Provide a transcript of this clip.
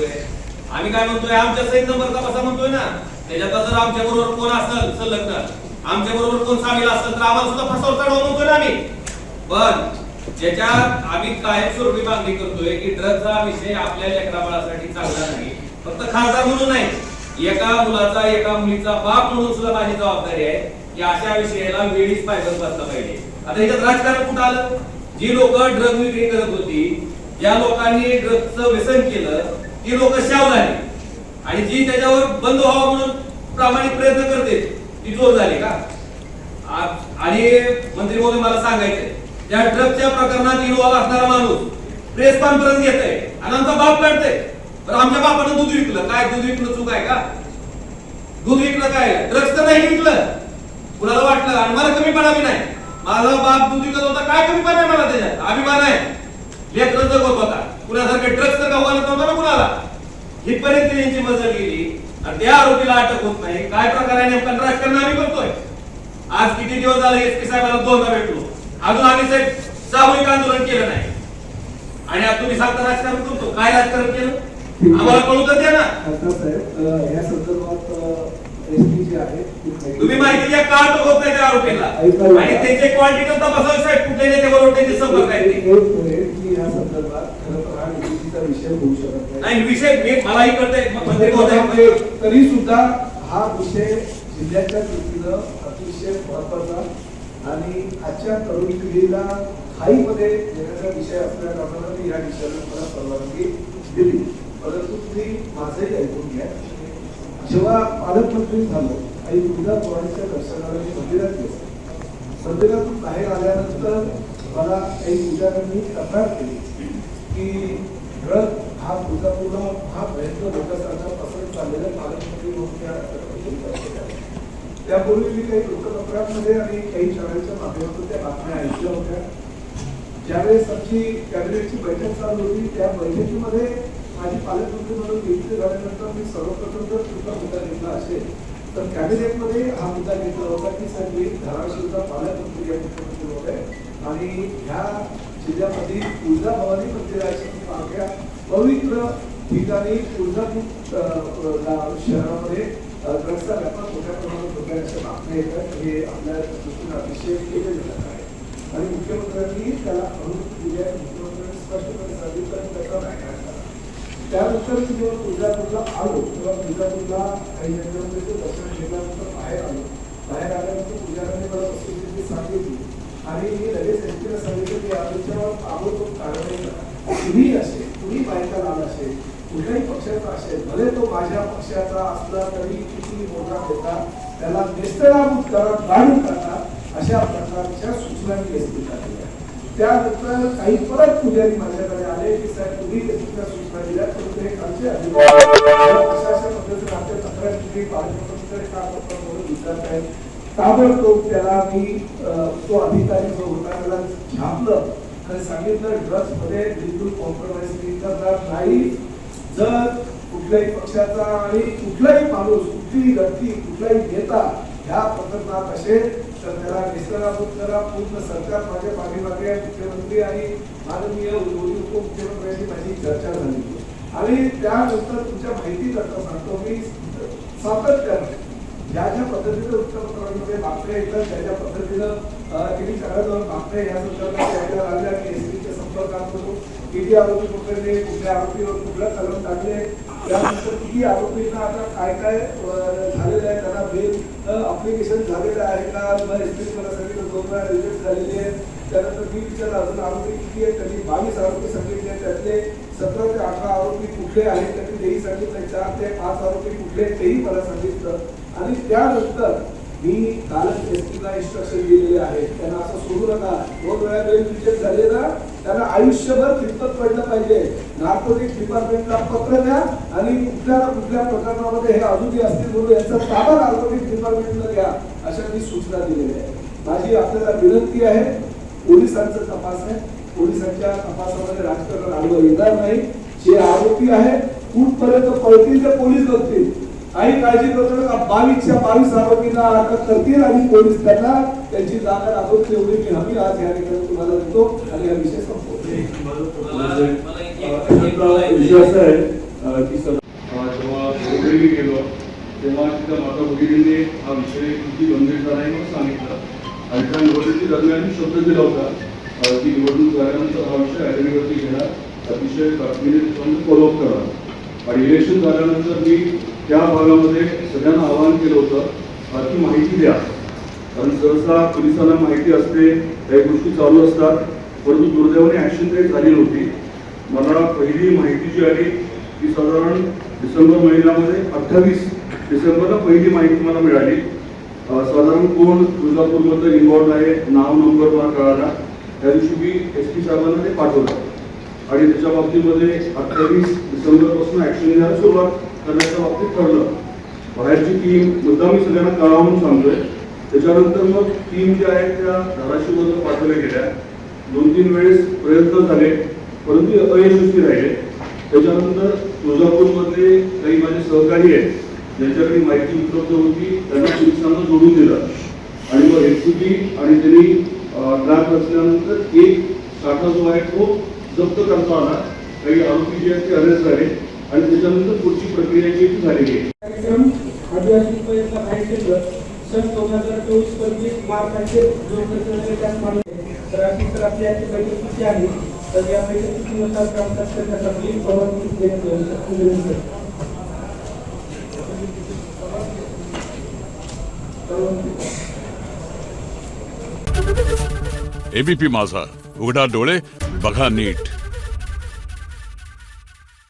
म्हणतोय. आम्ही काय म्हणतोय? आमच्या सैन नंबरचा तपासा म्हणतोय ना. त्याच्यात जर आमच्या बरोबर कोण असेल संलग्न आमच्या बरोबर कोण सामील असेल तर आम्हाला सुद्धा फसवता चढवा म्हणतोय ना आम्ही. पण ज्याच्यात आम्ही कायमस्वरूपी मागणी करतोय की ड्रगचा विषय आपल्या लेकराबाळासाठी चांगला नाही. फक्त खासदार म्हणून नाही. एका मुलाचा एका मुलीचा बाप म्हणून सुद्धा माझी जबाबदारी आहे की अशा विषयाला वेळीच पायदल बसला पाहिजे. आता याच्यात राजकारण कुठं आलं? जी लोक ड्रग विक्री करत होती ज्या लोकांनी ड्रगचं व्यसन केलं ती लोक शावल झाली. आणि जी त्याच्यावर बंद व्हावं म्हणून प्रामाणिक प्रयत्न करते ती जोर झाली का? आणि मंत्री महोदय मला सांगायचे त्या ड्रगच्या प्रकरणात इन्व्हॉल्व असणारा माणूस प्रेस कॉन्फरन्स घेत आहे आणि आमचा बाप काढतोय तर आमच्या बापानं दूध विकलं. काय दूध विकणं चूक आहे का? दूध विकलं काय? ड्रग्स तर नाही विकलं. कुणाला वाटलं? आणि मला कमीपणा बी नाही. माझा बाप दूध विकत होता. काय कमीपणा आहे मला त्याच्यात? अभिमान आहे. लेकरं जगत होता. कुणासारखे ड्रग्स तर गावाला नव्हता ना कुणाला? इथपर्यंत यांची मजल गेली. आणि त्या आरोपीला अटक होत नाही. काय प्रकारे आहे नेमका राजकारण आम्ही करतोय? आज किती दिवस झाले एस पी साहेबांना दोनदा भेटलो. अजून आम्ही साहेब सामूहिक आंदोलन केलं नाही. आणि तुम्ही सांगता राजकारण करतो. काय राजकारण केलं? आम्हाला कळू तर द्या ना. साहेब या संदर्भात ती तुम्ही माहिती द्या का होत नाही त्या आरोपीला. आणि त्यांचे क्वांटिटी तपासावे साहेब कुठल्या नेत्याबरोबर त्यांचे संपर्क आहेत ते. की या संदर्भात खरं तर हा विषय होऊ शकत नाही. नाही विषय मी मलाही कळतंय मंत्री महोदय तरी सुद्धा हा विषय जिल्ह्याच्या दृष्टीनं अतिशय महत्त्वाचा आणि आजच्या तरुण पिढीला खाईमध्ये येण्याचा विषय असल्या कारणानं या विषयाला मला परवानगी दिली. परंतु तुम्ही माझंही ऐकून घ्या. जेव्हा पालकमंत्री झालो आई तुळजा पोरांच्या दर्शनाला मी मंदिरात गेलो मंदिरातून बाहेर आल्यानंतर मला काही पूजाऱ्यांनी तक्रार केली की ड्रग हा तुळजापूरला हा प्रयत्न लोकांचा पसरत चाललेला पालकमंत्री म्हणून त्यापूर्वी मी काही वृत्तपत्रांमध्ये आणि काही शाळांच्या माध्यमातून त्या बातम्या ऐकल्या होत्या. ज्यावेळेस आमची कॅबिनेटची बैठक चालू होती त्या बैठकीमध्ये माझी पालकमंत्री म्हणून नियुक्ती झाल्यानंतर मी सर्वप्रथम जर तुमचा मुद्दा घेतला असेल तर कॅबिनेटमध्ये हा मुद्दा घेतला होता की साहेब मी धाराशिवचा पालकमंत्री या मुख्यमंत्री होते. आणि ह्या जिल्ह्यामध्ये तुळजाभवानी मंदिराच्या सारख्या पवित्र ठिकाणी तुळजापूर शहरामध्ये अ, ड्रग्सचा व्यापार मोठ्या प्रमाणात होत आहे अशा बातम्या येतात हे आपल्या दृष्टीने अतिशय केलेलं आहे. आणि मुख्यमंत्र्यांनी त्याला अनुमती दिली आहे. मुख्यमंत्र्यांनी स्पष्टपणे सांगितलं की त्याचा नाही त्यानंतर मी जेव्हा तुळजापूरला आलो. तेव्हा तुळजापूरला काही जणांमध्ये दर्शन घेतल्यानंतर बाहेर आलो. बाहेर आल्यानंतर पुजाऱ्यांनी मला वस्तुस्थिती सांगितली आणि मी लगेच एसपीला सांगितलं की आमच्या ताबडतोब कारवाई करा तुम्ही असेल कुणी बायका लाल असेल कुठल्याही पक्षाचा असेल भले तो माझ्या पक्षाचा असला तरी किती मोठा होता त्याला नेस्तनाबूत करा काढून टाका अशा प्रकारच्या सूचना मी एसपीला दिल्या. त्यानंतर काही परत पुजारी माझ्याकडे आले की साहेब तुम्ही त्याच्या सूचना दिल्या पण ते आमचे अधिकारी अशा अशा पद्धतीने आमच्या तक्रार तुम्ही पालकमंत्र्यांकडे का करता म्हणून विचारताय ताबडतोब त्याला मी तो अधिकारी जो होता त्याला छापलं आणि सांगितलं ड्रग्समध्ये बिलकुल कॉम्प्रोमाइज करणार नाही. जर कुठल्याही पक्षाचा आणि कुठलाही माणूस कुठलीही व्यक्ती कुठलाही नेता ह्या प्रकरणात असेल तर त्याला निष्कराभूत करा पूर्ण सरकार माझ्या पाठीमागे मुख्यमंत्री आणि माननीय मोदी उपमुख्यमंत्र्यांची माझी चर्चा झाली. आणि त्यानंतर तुमच्या माहिती करता सांगतो मी सातत्यानं ज्या ज्या पद्धतीनं वृत्तपत्रांमध्ये बातम्या येतात त्या ज्या पद्धतीनं अं, किती घराजवळ बातम्या या संदर्भात यायला लागल्या की एसपीच्या संपर्कात होतो. किती आरोपी पकडले कुठल्या आरोपीवर कुठला कलम टाकले त्यानंतर किती आरोपींना आता काय काय झालेलं आहे त्यांना बेल अप्लिकेशन झालेलं आहे का? मग एसपी मला सांगितलं दोन वेळा रिजेक्ट झालेले आहेत. त्यानंतर मी विचारलं अजून आरोपी किती आहेत? त्यांनी बावीस आरोपी सांगितले त्यातले सतरा ते अठरा आरोपी कुठले आहेत? त्यांनी तेही सांगितलं चार ते पाच आरोपी कुठले तेही मला सांगितलं. आणि त्यानंतर मी कालच एसपीला इन्स्ट्रक्शन दिलेले आहे. त्यांना असं सोडू नका. दोन वेळा बेल रिजेक्ट झाले ना त्यांना आयुष्यभर खितपत पडलं पाहिजे. नार्कोटिक डिपार्टमेंटला पत्र द्या आणि कुठल्या ना कुठल्या प्रकरणामध्ये हे अजूनही असतील म्हणून याचा ताबा नार्कोटिक डिपार्टमेंटला द्या अशा मी सूचना दिलेल्या आहेत. माझी आपल्याला विनंती आहे पोलिसांचा तपास आहे. पोलिसांच्या तपासामध्ये राजकारण आडवं येणार नाही. जे आरोपी आहे कुठपर्यंत पळतील ते पोलीस बघतील. काही काळजी करू नका. बावीसच्या बावीस आरोपींना अटक करतील आणि पोलीस त्यांना त्यांची जागा दाखवतील एवढी मी हमी आज या ठिकाणी तुम्हाला देतो आणि हा विषय संपवतो. मला आहे अ, जेव्हा गेलो तेव्हा तिथं माता भगिनीने हा विषय किती गंभीर आहे म्हणून सांगितलं आणि त्या निवडणुकी दरम्यान शब्द दिला होता की निवडणूक झाल्यानंतर हा विषय ॲग्रीवरती घेणार. अतिशय तातडीने फॉलोअप करणार. आणि इलेक्शन झाल्यानंतर मी त्या भागामध्ये सगळ्यांना आवाहन केलं होतं की माहिती द्या. कारण सहसा पोलिसांना माहिती असते काही गोष्टी चालू असतात परंतु दुर्दैवाने ॲक्शन काही झाली नव्हती. मला पहिली माहिती जी आली ती साधारण डिसेंबर महिन्यामध्ये अठ्ठावीस डिसेंबरला पहिली माहिती मला मिळाली. साधारण कोण तुळजापूरमध्ये इन्व्हॉल्ड आहे नाव नंबर मला कळाला. त्या दिवशी मी एस पी साहेबांना ते पाठवलं. आणि त्याच्या बाबतीमध्ये अठ्ठावीस डिसेंबरपासून ॲक्शन घ्यायला सुरुवात करण्याच्या बाबतीत ठरलं. बाहेरची टीम मुद्दा मी सगळ्यांना कळावून सांगतोय. त्याच्यानंतर मग टीम ज्या आहेत त्या धाराशिवमध्ये पाठवल्या गेल्या. दोन तीन वेळेस प्रयत्न झाले परंतु अयशस्वी राहिले. त्याच्यानंतर तुळजापूरमध्ये काही माझे सहकारी आहेत ज्यांच्याकडे माहिती उपलब्ध होती त्यांना पोलिसांना जोडून दिलं. आणि मग एसपी आणि त्यांनी ट्रॅक रचल्यानंतर एक साठा जो आहे तो जप्त करता आला काही आरोपी जे आहेत ते अरेस्ट झाले. आणि त्याच्यानंतर पुढची प्रक्रिया जी झालेली आहे. कार्यक्रम आदिवासी प्रयत्न काय केलं सन दोन हज़ार चोवीस पंचवीस मार्चाचे जो प्रकल्प मानले तर तर आपली आजची बैठक किती आहे. तर या बैठकीनुसार कामकाज करण्यासाठी परवानगी एबीपी माझा. उघडा डोळे बघा नीट.